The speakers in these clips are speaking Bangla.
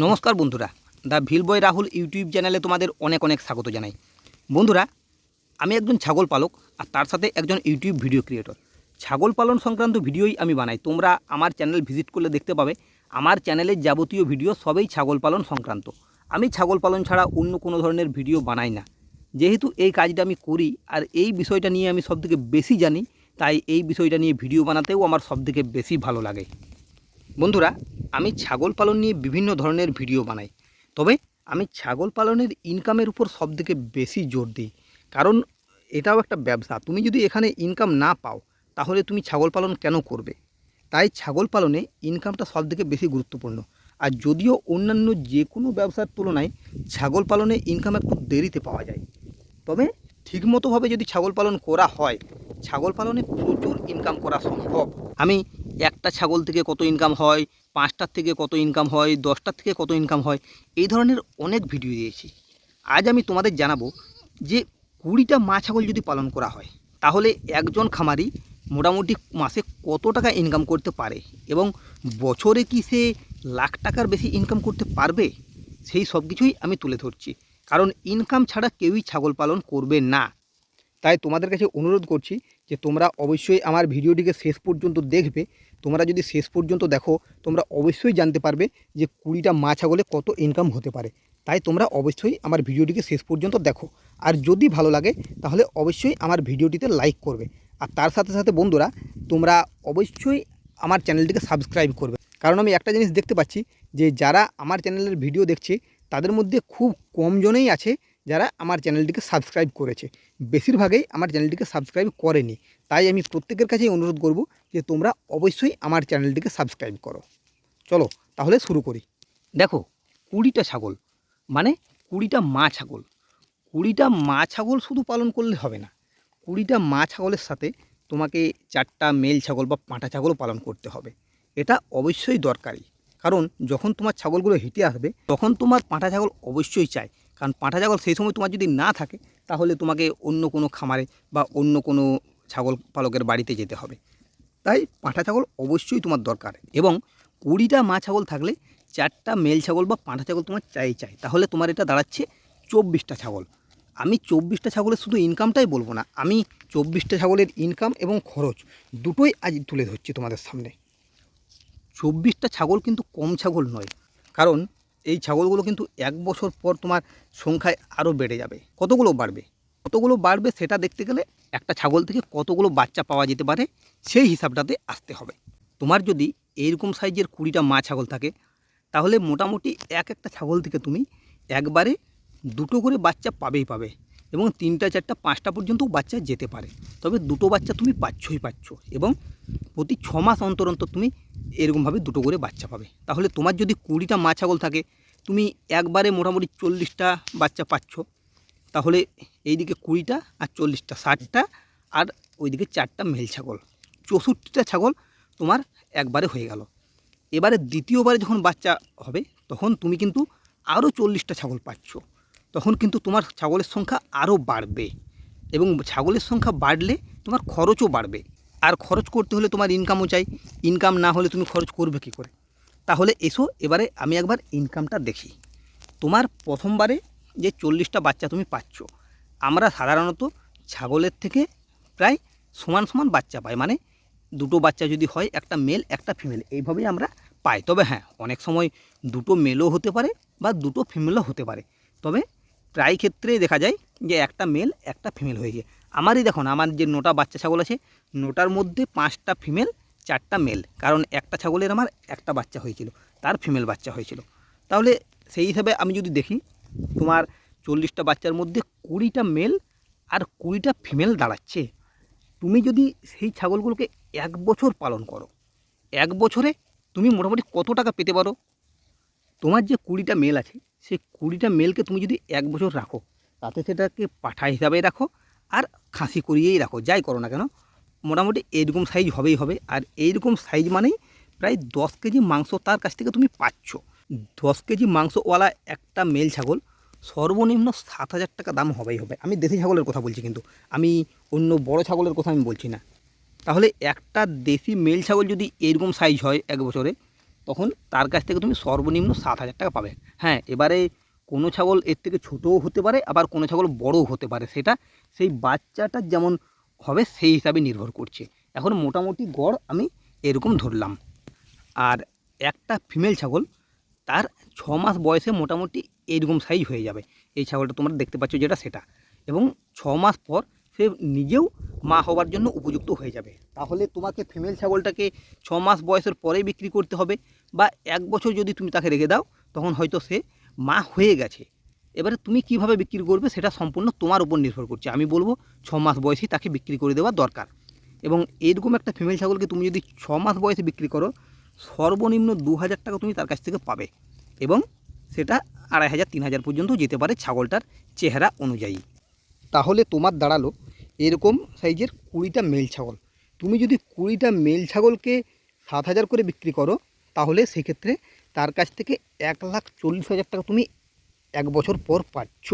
নমস্কার বন্ধুরা the vill boy Rahul YouTube চ্যানেলে তোমাদের অনেক অনেক স্বাগত জানাই। বন্ধুরা, আমি একজন ছাগল পালক আর তার সাথে একজন ইউটিউব ভিডিও ক্রিয়েটর। ছাগল পালন সংক্রান্ত ভিডিওই আমি বানাই। তোমরা আমার চ্যানেল ভিজিট করলে দেখতে পাবে, আমার চ্যানেলের যাবতীয় ভিডিও সবই ছাগল পালন সংক্রান্ত। আমি ছাগল পালন ছাড়া অন্য কোনো ধরনের ভিডিও বানাই না। যেহেতু এই কাজটা আমি করি আর এই বিষয়টা নিয়ে আমি সবথেকে বেশি জানি, তাই এই বিষয়টা নিয়ে ভিডিও বানাতেও আমার সবথেকে বেশি ভালো লাগে। বন্ধুরা আমি ছাগল পালন নিয়ে বিভিন্ন ধরনের ভিডিও বানাই। তবে আমি ছাগল পালনের ইনকামের উপর সবথেকে বেশি জোর দিই। কারণ এটাও একটা ব্যবসা। তুমি যদি এখানে ইনকাম না পাও, তাহলে তুমি ছাগল পালন কেন করবে? তাই ছাগল পালনে ইনকামটা সবথেকে বেশি গুরুত্বপূর্ণ। আর যদিও অন্যান্য যে কোনো ব্যবসার তুলনায় ছাগল পালনে ইনকাম একটু দেরিতে পাওয়া যায়। তবে ঠিকমতোভাবে যদি ছাগল পালন করা হয়, ছাগল পালনে প্রচুর ইনকাম করা সম্ভব। আমি একটা ছাগল থেকে কত ইনকাম হয়, পাঁচটার থেকে কত ইনকাম হয়, দশটার থেকে কত ইনকাম হয়, এই ধরনের অনেক ভিডিও দিয়েছি। আজ আমি তোমাদের জানাব যে কুড়িটা মা ছাগল যদি পালন করা হয়, তাহলে একজন খামারি মোটামুটি মাসে কত টাকা ইনকাম করতে পারে এবং বছরে কি সে লাখ টাকার বেশি ইনকাম করতে পারবে? সেই সব কিছুই আমি তুলে ধরছি। কারণ ইনকাম ছাড়া কেউই ছাগল পালন করবে না। তাই তোমাদের কাছে অনুরোধ করছি যে তোমরা অবশ্যই আমার ভিডিওটিকে শেষ পর্যন্ত দেখবে। তোমরা যদি শেষ পর্যন্ত দেখো, তোমরা অবশ্যই জানতে পারবে যে কুড়িটা মা ছাগলে কত ইনকাম হতে পারে। তাই তোমরা অবশ্যই আমার ভিডিওটিকে শেষ পর্যন্ত দেখো। আর যদি ভালো লাগে, তাহলে অবশ্যই আমার ভিডিওটিতে লাইক করবে। আর তার সাথে সাথে বন্ধুরা, তোমরা অবশ্যই আমার চ্যানেলটিকে সাবস্ক্রাইব করবে। কারণ আমি একটা জিনিস দেখতে পাচ্ছি যে, যারা আমার চ্যানেলের ভিডিও দেখছে, তাদের মধ্যে খুব কম জনেই আছে যারা আমার চ্যানেলটিকে সাবস্ক্রাইব করেছে। বেশিরভাগই আমার চ্যানেলটিকে সাবস্ক্রাইব করেনি। তাই আমি প্রত্যেকের কাছেই অনুরোধ করব যে তোমরা অবশ্যই আমার চ্যানেলটিকে সাবস্ক্রাইব করো। চলো তাহলে শুরু করি। দেখো, কুড়িটা ছাগল। মানে কুড়িটা মা ছাগল। কুড়িটা মা ছাগল শুধু পালন করলে হবে না। কুড়িটা মা ছাগলের সাথে তোমাকে চারটা মেল ছাগল বা পাঁটা ছাগলও পালন করতে হবে। এটা অবশ্যই দরকারি। কারণ যখন তোমার ছাগলগুলো হেঁটে আসবে, তখন তোমার পাঁটা ছাগল অবশ্যই চাই কারণ পাঁঠা ছাগল সেই সময় তোমার যদি না থাকে, তাহলে তোমাকে অন্য কোনো খামারে বা অন্য কোনো ছাগল পালকের বাড়িতে যেতে হবে। তাই পাঁঠা ছাগল অবশ্যই তোমার দরকার এবং কুড়িটা মা ছাগল থাকলে চারটা মেল ছাগল বা পাঁঠা ছাগল তোমার চাই চাই। তাহলে তোমার এটা দাঁড়াচ্ছে চব্বিশটা ছাগল। আমি চব্বিশটা ছাগলের শুধু ইনকামটাই বলব না, আমি চব্বিশটা ছাগলের ইনকাম এবং খরচ দুটোই আজ তুলে ধরছি তোমাদের সামনে। চব্বিশটা ছাগল কিন্তু কম ছাগল নয়, কারণ এই ছাগলগুলো কিন্তু এক বছর পর তোমার সংখ্যায় আরও বেড়ে যাবে। কতগুলো বাড়বে? কতগুলো বাড়বে সেটা দেখতে গেলে একটা ছাগল থেকে কতগুলো বাচ্চা পাওয়া যেতে পারে সেই হিসাবটাতে আসতে হবে। তোমার যদি এইরকম সাইজের কুড়িটা মা ছাগল থাকে, তাহলে মোটামুটি এক একটা ছাগল থেকে তুমি একবারে দুটো করে বাচ্চা পাবেই পাবে। এবং তিনটা, চারটা, পাঁচটা পর্যন্ত বাচ্চা যেতে পারে। তবে দুটো বাচ্চা তুমি পাচ্ছই, পাচ্ছ এবং প্রতি ছ মাস অন্তর অন্তর তুমি এরকমভাবে দুটো করে বাচ্চা পাবে। তাহলে তোমার যদি কুড়িটা মা ছাগল থাকে, তুমি একবারে মোটামুটি চল্লিশটা বাচ্চা পাচ্ছ। তাহলে এইদিকে কুড়িটা আর চল্লিশটা, ষাটটা আর ওইদিকে চারটা মেল ছাগল। চৌষট্টিটা ছাগল তোমার একবারে হয়ে গেল। এবারে দ্বিতীয়বারে যখন বাচ্চা হবে, তখন তুমি কিন্তু আরও চল্লিশটা ছাগল পাচ্ছ। তখন কিন্তু তোমার ছাগলের সংখ্যা আরও বাড়বে এবং ছাগলের সংখ্যা বাড়লে তোমার খরচও বাড়বে। আর খরচ করতে হলে তোমার ইনকামও চাই। ইনকাম না হলে তুমি খরচ করবে কী করে? তাহলে এসো, এবারে আমি একবার ইনকামটা দেখি। তোমার প্রথমবারে যে চল্লিশটা বাচ্চা তুমি পাচ্ছ, আমরা সাধারণত ছাগলের থেকে প্রায় সমান সমান বাচ্চা পাই। মানে দুটো বাচ্চা যদি হয়, একটা মেল একটা ফিমেল এইভাবেই আমরা পাই। তবে হ্যাঁ অনেক সময় দুটো মেলও হতে পারে বা দুটো ফিমেলও হতে পারে। তবে প্রায় ক্ষেত্রেই দেখা যায় যে একটা মেল একটা ফিমেল হয়ে যায় আমারই দেখুন, আমার যে নোটা বাচ্চা ছাগল আছে, নোটার মধ্যে পাঁচটা ফিমেল চারটা মেল কারণ একটা ছাগলের আমার একটা বাচ্চা হয়েছিল, তার ফিমেল বাচ্চা হয়েছিল। তাহলে সেই হিসাবে আমি যদি দেখি, তোমার চল্লিশটা বাচ্চার মধ্যে কুড়িটা মেল আর কুড়িটা ফিমেল দাঁড়াচ্ছে। তুমি যদি সেই ছাগলগুলোকে এক বছর পালন করো, এক বছরে তুমি মোটামুটি কত টাকা পেতে পারো? তোমার যে কুড়িটা মেল আছে সেই কুড়িটা মেলকে তুমি যদি এক বছর রাখো, তাতে সেটাকে পাঠা হিসাবে রাখো আর খাসি করিয়েই রাখো, যাই করো না কেন। মোটামুটি এইরকম সাইজ হবেই হবে। আর এইরকম সাইজ মানেই প্রায় দশ কেজি মাংস তার কাছ থেকে তুমি পাচ্ছ। দশ কেজি মাংসওয়ালা একটা মেল ছাগল সর্বনিম্ন সাত হাজার টাকা দাম হবেই হবে। আমি দেশি ছাগলের কথা বলছি কিন্তু, আমি অন্য বড় ছাগলের কথা আমি বলছি না। তাহলে একটা দেশি মেল ছাগল যদি এরকম সাইজ হয় এক বছরে তখন তার কাছ থেকে তুমি সর্বনিম্ন সাত হাজার টাকা পাবে। হ্যাঁ এবারে কোনো ছাগল এর থেকে ছোটও হতে পারে, আবার কোনো ছাগল বড়ও হতে পারে। সেটা সেই বাচ্চাটা যেমন হবে, সেই হিসাবে নির্ভর করছে। এখন মোটামুটি গড় আমি এরকম ধরলাম। আর একটা ফিমেল ছাগল, তার ছ মাস বয়সে মোটামুটি এইরকম সাইজ হয়ে যাবে। এই ছাগলটা তোমরা দেখতে পাচ্ছ যেটা সেটা। এবং ছ মাস পর সে নিজেও মা হওয়ার জন্য উপযুক্ত হয়ে যাবে। তাহলে তোমাকে ফিমেল ছাগলটাকে ছ মাস বয়সের পরেই বিক্রি করতে হবে বা এক বছর যদি তুমি তাকে রেখে দাও, তখন হয়তো সে মা হয়ে গেছে। এবারে তুমি কীভাবে বিক্রি করবে সেটা সম্পূর্ণ তোমার উপর নির্ভর করছে। আমি বলব, ছ মাস বয়সেই তাকে বিক্রি করে দেওয়া দরকার। এবং এরকম একটা ফিমেল ছাগলকে তুমি যদি ছ মাস বয়সে বিক্রি করো, সর্বনিম্ন দু হাজার টাকা তুমি তার কাছ থেকে পাবে। এবং সেটা আড়াই হাজার, তিন হাজার পর্যন্ত যেতে পারে ছাগলটার চেহারা অনুযায়ী। তাহলে তোমার দাঁড়াল এরকম সাইজের কুড়িটা মেল ছাগল। তুমি যদি কুড়িটা মেল ছাগলকে সাত হাজার করে বিক্রি করো, তাহলে সেক্ষেত্রে তার কাছ থেকে এক লাখ চল্লিশ হাজার টাকা তুমি এক বছর পর পাচ্ছ।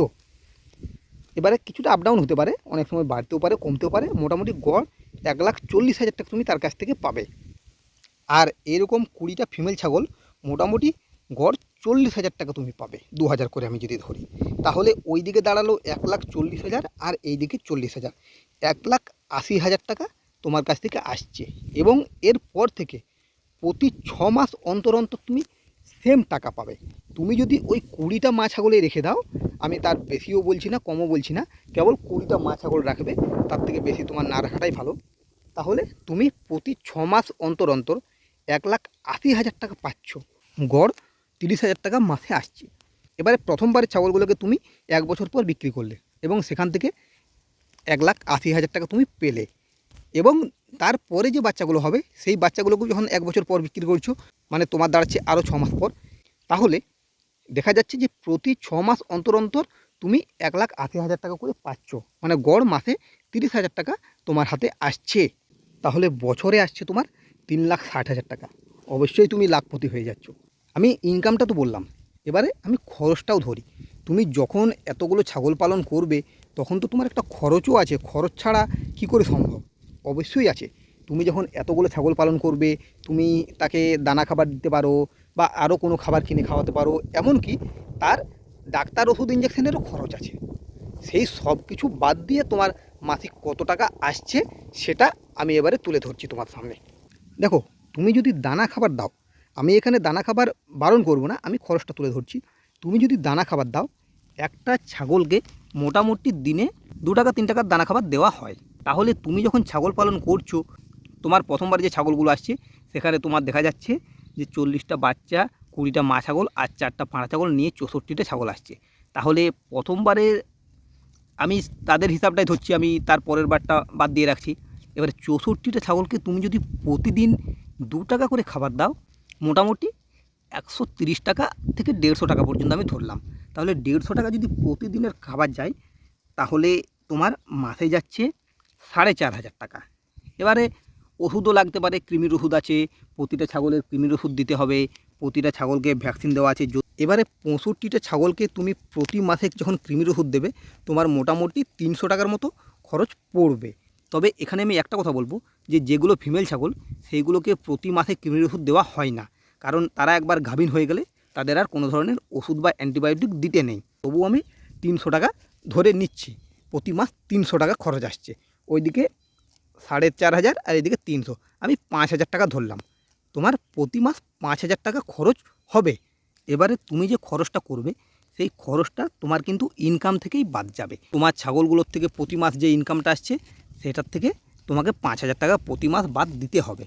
এবারে কিছুটা আপ ডাউন হতে পারে, অনেক সময় বাড়তেও পারে, কমতেও পারে, মোটামুটি গড় এক লাখ চল্লিশ হাজার টাকা তুমি তার কাছ থেকে পাবে। আর এরকম কুড়িটা ফিমেল ছাগল মোটামুটি গড় চল্লিশ হাজার টাকা তুমি পাবে দু হাজার করে আমি যদি ধরি। তাহলে ওই দিকে দাঁড়াল এক লাখ চল্লিশ হাজার আর এই দিকে চল্লিশ হাজার। এক লাখ আশি হাজার টাকা তোমার কাছ থেকে আসছে এবং এরপর থেকে প্রতি ছ মাস অন্তর অন্তর তুমি সেম টাকা পাবে। তুমি যদি ওই কুড়িটা মা ছাগলে রেখে দাও, আমি তার বেশিও বলছি না, কমও বলছি না, কেবল কুড়িটা মা ছাগল রাখবে, তার থেকে বেশি তোমার না রাখাটাই ভালো। তাহলে তুমি প্রতি ছ মাস অন্তর অন্তর এক লাখ আশি হাজার টাকা পাচ্ছ গড় তিরিশ হাজার টাকা মাসে আসছে। এবারে প্রথমবারের ছাগলগুলোকে তুমি এক বছর পর বিক্রি করলে এবং সেখান থেকে এক লাখ আশি হাজার টাকা তুমি পেলে এবং তারপরে যে বাচ্চাগুলো হবে, সেই বাচ্চাগুলোকে যখন এক বছর পর বিক্রি করছ মানে তোমার দাঁড়াচ্ছে আরও ছ মাস পর, তাহলে দেখা যাচ্ছে যে প্রতি ছ মাস অন্তর অন্তর তুমি এক লাখ আশি হাজার টাকা করে পাচ্ছ। মানে গড় মাসে তিরিশ হাজার টাকা তোমার হাতে আসছে। তাহলে বছরে আসছে তোমার তিন লাখ ষাট হাজার টাকা। অবশ্যই তুমি লাখপতি হয়ে যাচ্ছ। আমি ইনকামটা তো বললাম। এবারে আমি খরচটাও ধরি। তুমি যখন এতগুলো ছাগল পালন করবে, তখন তো তোমার একটা খরচও আছে। খরচ ছাড়া কি করে সম্ভব? অবশ্যই আছে। তুমি যখন এতগুলো ছাগল পালন করবে, তুমি তাকে দানা খাবার দিতে পারো বা আরও কোনো খাবার কিনে খাওয়াতে পারো, এমনকি তার ডাক্তার ওষুধ ইঞ্জেকশনেরও খরচ আছে। সেই সব কিছু বাদ দিয়ে তোমার মাসিক কত টাকা আসছে, সেটা আমি এবারে তুলে ধরছি তোমার সামনে। দেখো, তুমি যদি দানা খাবার দাও আমি এখানে দানা খাবার বারণ করব না, আমি খরচটা তুলে ধরছি। তুমি যদি দানা খাবার দাও, একটা ছাগলকে মোটামুটি দিনে দু টাকা, তিন টাকার দানা খাবার দেওয়া হয়। তাহলে তুমি যখন ছাগল পালন করছ, তোমার প্রথমবার যে ছাগলগুলো আসছে, সেখানে তোমার দেখা যাচ্ছে যে চল্লিশটা বাচ্চা, কুড়িটা মা ছাগল আর চারটা পাঁড়া ছাগল নিয়ে চৌষট্টিটা ছাগল আসছে। তাহলে প্রথমবারে আমি তাদের হিসাবটাই ধরছি, আমি তার পরের বারটা বাদ দিয়ে রাখছি। এবারে চৌষট্টিটা ছাগলকে তুমি যদি প্রতিদিন দু টাকা করে খাবার দাও মোটামুটি একশো তিরিশ টাকা থেকে দেড়শো টাকা পর্যন্ত আমি ধরলাম। তাহলে দেড়শো টাকা যদি প্রতিদিনের খাবার যায়, তাহলে তোমার মাসে যাচ্ছে সাড়ে চার হাজার টাকা। এবারে ওষুধও লাগতে পারে, কৃমির ওষুধ আছে, প্রতিটা ছাগলের কৃমির ওষুধ দিতে হবে, প্রতিটা ছাগলকে ভ্যাকসিন দেওয়া আছে। এবারে পঁয়ষট্টিটা ছাগলকে তুমি প্রতি মাসে যখন কৃমির ওষুধ দেবে, তোমার মোটামুটি তিনশো টাকার মতো খরচ পড়বে। তবে এখানে আমি একটা কথা বলব যে যেগুলো ফিমেল ছাগল, সেইগুলোকে প্রতি মাসে কৃমির ওষুধ দেওয়া হয় না। কারণ তারা একবার গাভীন হয়ে গেলে তাদের আর কোনো ধরনের ওষুধ বা অ্যান্টিবায়োটিক দিতে নেই। তবু আমি তিনশো টাকা ধরে নিচ্ছি। প্রতি মাস তিনশো টাকা খরচ আসছে। ওইদিকে সাড়ে চার হাজার আর এদিকে তিনশো। আমি পাঁচ হাজার টাকা ধরলাম। তোমার প্রতি মাস পাঁচ হাজার টাকা খরচ হবে। এবারে তুমি যে খরচটা করবে, সেই খরচটা তোমার কিন্তু ইনকাম থেকেই বাদ যাবে। তোমার ছাগলগুলোর থেকে প্রতি মাস যে ইনকামটা আসছে সেটার থেকে তোমাকে পাঁচ হাজার টাকা প্রতি মাস বাদ দিতে হবে।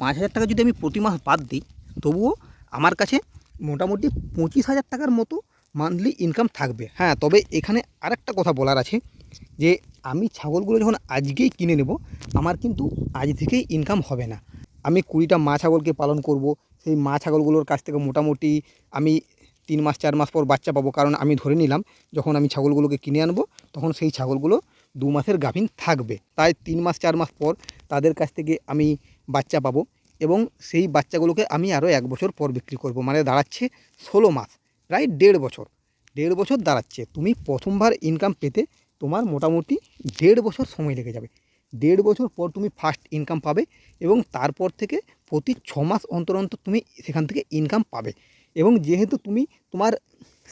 পাঁচ হাজার টাকা যদি আমি প্রতি মাস বাদ দিই, তবুও আমার কাছে মোটামুটি পঁচিশ হাজার টাকার মতো মান্থলি ইনকাম থাকবে। হ্যাঁ তবে এখানে আরেকটা কথা বলার আছে যে, আমি ছাগলগুলো যখন আজকেই কিনে নেব, আমার কিন্তু আজ থেকেই ইনকাম হবে না। আমি কুড়িটা মা ছাগলকে পালন করব, সেই মা ছাগলগুলোর কাছ থেকে মোটামুটি আমি তিন মাস, চার মাস পর বাচ্চা পাবো। কারণ আমি ধরে নিলাম, যখন আমি ছাগলগুলোকে কিনে আনব, তখন সেই ছাগলগুলো দু মাসের গাভিন থাকবে। তাই তিন মাস, চার মাস পর তাদের কাছ থেকে আমি বাচ্চা পাবো এবং সেই বাচ্চাগুলোকে আমি আরও এক বছর পর বিক্রি করব। মানে দাঁড়াচ্ছে ষোলো মাস, প্রায় দেড় বছর। দেড় বছর দাঁড়াচ্ছে। তুমি প্রথমবার ইনকাম পেতে তোমার মোটামুটি দেড় বছর সময় লেগে যাবে। দেড় বছর পর তুমি ফার্স্ট ইনকাম পাবে এবং তারপর থেকে প্রতি ছ মাস অন্তর অন্তর তুমি সেখান থেকে ইনকাম পাবে। এবং যেহেতু তুমি তোমার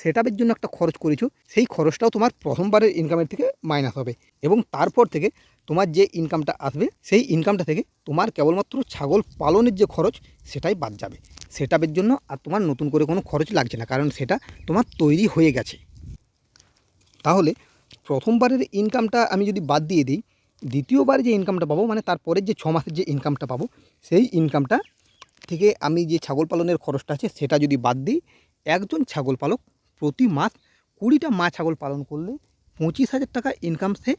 সেট জন্য একটা খরচ করেছ, সেই খরচটাও তোমার প্রথমবারের ইনকামের থেকে মাইনাস হবে। এবং তারপর থেকে তোমার যে ইনকামটা আসবে, সেই ইনকামটা থেকে তোমার কেবলমাত্র ছাগল পালনের যে খরচ, সেটাই বাদ যাবে। সেটাপের জন্য আর তোমার নতুন করে কোনো খরচ লাগছে না, কারণ সেটা তোমার তৈরি হয়ে গেছে। তাহলে প্রথমবারের ইনকামটা আমি যদি বাদ দিয়ে দিই, দ্বিতীয়বার যে ইনকামটা পাবো মানে তারপরের যে ছ মাসের যে ইনকামটা পাবো, সেই ইনকামটা থেকে আমি যে ছাগল পালনের খরচটা আছে, সেটা যদি বাদ দিই, একজন ছাগল পালক প্রতি মাস কুড়িটা মা ছাগল পালন করলে পঁচিশ হাজার টাকা ইনকাম সে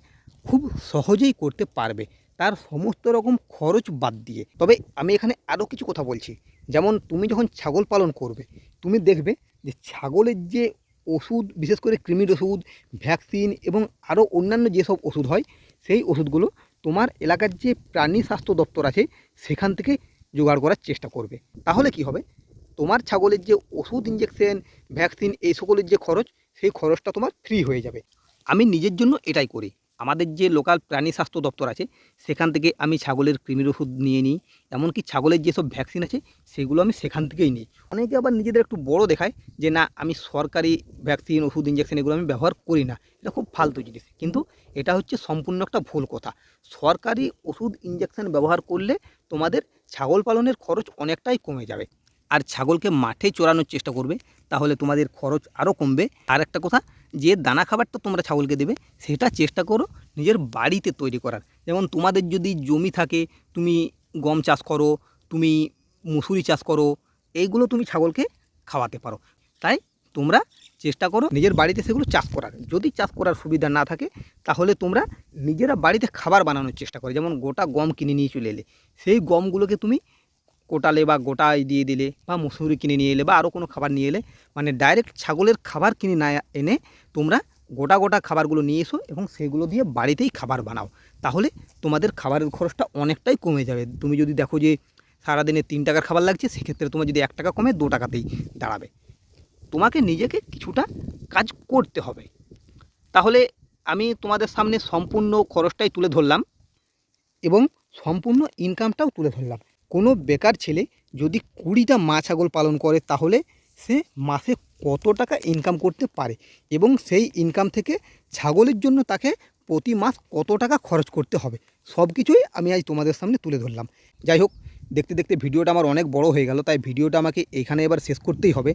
খুব সহজেই করতে পারবে। তার সমস্ত রকম খরচ বাদ দিয়ে। তবে আমি এখানে আরও কিছু কথা বলছি। যেমন তুমি যখন ছাগল পালন করবে, তুমি দেখবে যে ছাগলের যে ওষুধ, বিশেষ করে কৃমির ওষুধ, ভ্যাকসিন এবং আরও অন্যান্য যেসব ওষুধ হয়, সেই ওষুধগুলো তোমার এলাকার যে প্রাণী স্বাস্থ্য দপ্তর আছে, সেখান থেকে জোগাড় করার চেষ্টা করবে। তাহলে কি হবে? তোমার ছাগলের যে ওষুধ ইঞ্জেকশন ভ্যাকসিন এই সকলের যে খরচ, সেই খরচটা তোমার ফ্রি হয়ে যাবে। আমি নিজের জন্য এটাই করি। আমাদের যে লোকাল প্রাণী স্বাস্থ্য দপ্তর আছে, সেখান থেকে আমি ছাগলের কৃমির ওষুধ নিয়ে নিই। এমনকি ছাগলের যেসব ভ্যাকসিন আছে, সেগুলো আমি সেখান থেকেই নিই। অনেকে আবার নিজেদের একটু বড় দেখায় যে, না, আমি সরকারি ভ্যাকসিন ওষুধ ইঞ্জেকশন এগুলো আমি ব্যবহার করি না। এটা খুব ফালতু জিনিস। কিন্তু এটা হচ্ছে সম্পূর্ণ একটা ভুল কথা। সরকারি ওষুধ ইঞ্জেকশন ব্যবহার করলে তোমাদের ছাগল পালনের খরচ অনেকটাই কমে যাবে। আর ছাগলকে মাঠে চড়ানোর চেষ্টা করবে, তাহলে তোমাদের খরচ আরও কমবে। আর একটা কথা, যে দানা খাবারটা তোমরা ছাগলকে দেবে, সেটা চেষ্টা করো নিজের বাড়িতে তৈরি করার। যেমন তোমাদের যদি জমি থাকে, তুমি গম চাষ করো, তুমি মুসুরি চাষ করো, এইগুলো তুমি ছাগলকে খাওয়াতে পারো। তাই তোমরা চেষ্টা করো নিজের বাড়িতে সেগুলো চাষ করার। যদি চাষ করার সুবিধা না থাকে, তাহলে তোমরা নিজেরা বাড়িতে খাবার বানানোর চেষ্টা করো। যেমন গোটা গম কিনে নিয়ে চলে এলে, সেই গমগুলোকে তুমি কোটালে বা গোটায় দিয়ে দিলে বা মুসুরি কিনে নিয়ে এলে বা আরও কোনো খাবার নিয়ে এলে মানে ডাইরেক্ট ছাগলের খাবার কিনে না এনে তোমরা গোটা গোটা খাবারগুলো নিয়ে এসো এবং সেগুলো দিয়ে বাড়িতেই খাবার বানাও। তাহলে তোমাদের খাবারের খরচটা অনেকটাই কমে যাবে। তুমি যদি দেখো যে সারাদিনে তিন টাকার খাবার লাগছে, সেক্ষেত্রে তোমার যদি এক টাকা কমে, দু টাকাতেই দাঁড়াবে। তোমাকে নিজেকে কিছুটা কাজ করতে হবে। তাহলে আমি তোমাদের সামনে সম্পূর্ণ খরচটাই তুলে ধরলাম এবং সম্পূর্ণ ইনকামটাও তুলে ধরলাম। কোনো বেকার ছেলে যদি কুড়িটা মা ছাগল পালন করে তাহলে সে মাসে কত টাকা ইনকাম করতে পারে? এবং সেই ইনকাম থেকে ছাগলের জন্য তাকে প্রতি মাস কত টাকা খরচ করতে হবে? সব কিছুই আমি আজ তোমাদের সামনে তুলে ধরলাম। যাই হোক, দেখতে দেখতে ভিডিওটা আমার অনেক বড় হয়ে গেল, তাই ভিডিওটা আমাকে এখানে এবার শেষ করতেই হবে।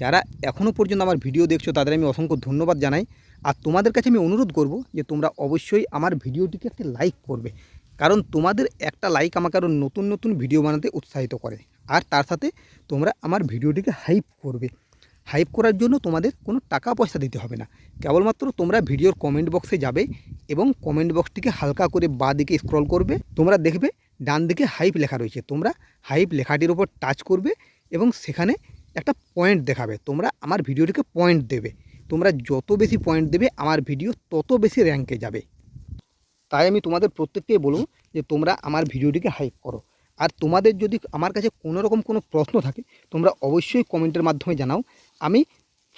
যারা এখনও পর্যন্ত আমার ভিডিও দেখছ, তাদের আমি অসংখ্য ধন্যবাদ জানাই। আর তোমাদের কাছে আমি অনুরোধ করব যে তোমরা অবশ্যই আমার ভিডিওটিকে একটা লাইক করবে। কারণ তোমাদের একটা লাইক আমাকে আরও নতুন নতুন ভিডিও বানাতে উৎসাহিত করে। আর তার সাথে তোমরা আমার ভিডিওটিকে হাইপ করবে। হাইপ করার জন্য তোমাদের কোনো টাকা পয়সা দিতে হবে না। কেবলমাত্র তোমরা ভিডিওর কমেন্ট বক্সে যাবে এবং কমেন্ট বক্সটিকে হালকা করে বা দিকে স্ক্রল করবে। তোমরা দেখবে ডান দিকে হাইপ লেখা রয়েছে। তোমরা হাইপ লেখাটির ওপর টাচ করবে এবং সেখানে একটা পয়েন্ট দেখাবে। তোমরা আমার ভিডিওটিকে পয়েন্ট দেবে। তোমরা যত বেশি পয়েন্ট দেবে, আমার ভিডিও তত বেশি র্যাঙ্কে যাবে। তাই আমি তোমাদের প্রত্যেককেই বলব যে তোমরা আমার ভিডিওটিকে হাইপ করো। আর তোমাদের যদি আমার কাছে কোনো রকম কোনো প্রশ্ন থাকে, তোমরা অবশ্যই কমেন্টের মাধ্যমে জানাও। আমি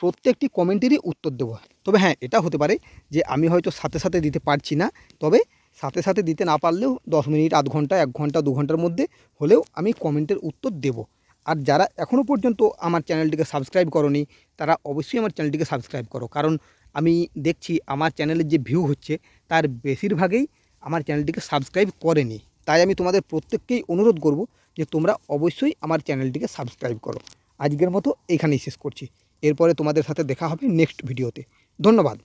প্রত্যেকটি কমেন্টেরই উত্তর দেবো। তবে হ্যাঁ এটা হতে পারে যে আমি হয়তো সাথে সাথে দিতে পারছি না, তবে সাথে সাথে দিতে না পারলেও দশ মিনিট, আধ ঘণ্টা, এক ঘণ্টা, দু ঘণ্টার মধ্যে হলেও আমি কমেন্টের উত্তর দেব। আর যারা এখনও পর্যন্ত আমার চ্যানেলটিকে সাবস্ক্রাইব করনি, তারা অবশ্যই আমার চ্যানেলটিকে সাবস্ক্রাইব করো। কারণ আমি দেখছি আমার চ্যানেলের যে ভিউ হচ্ছে, তার বেশিরভাগেই আমার চ্যানেলটিকে সাবস্ক্রাইব করেনি। তাই আমি তোমাদের প্রত্যেককেই অনুরোধ করব যে তোমরা অবশ্যই আমার চ্যানেলটিকে সাবস্ক্রাইব করো। আজকের মতো এখানেই শেষ করছি। এরপরে তোমাদের সাথে দেখা হবে নেক্সট ভিডিওতে ধন্যবাদ।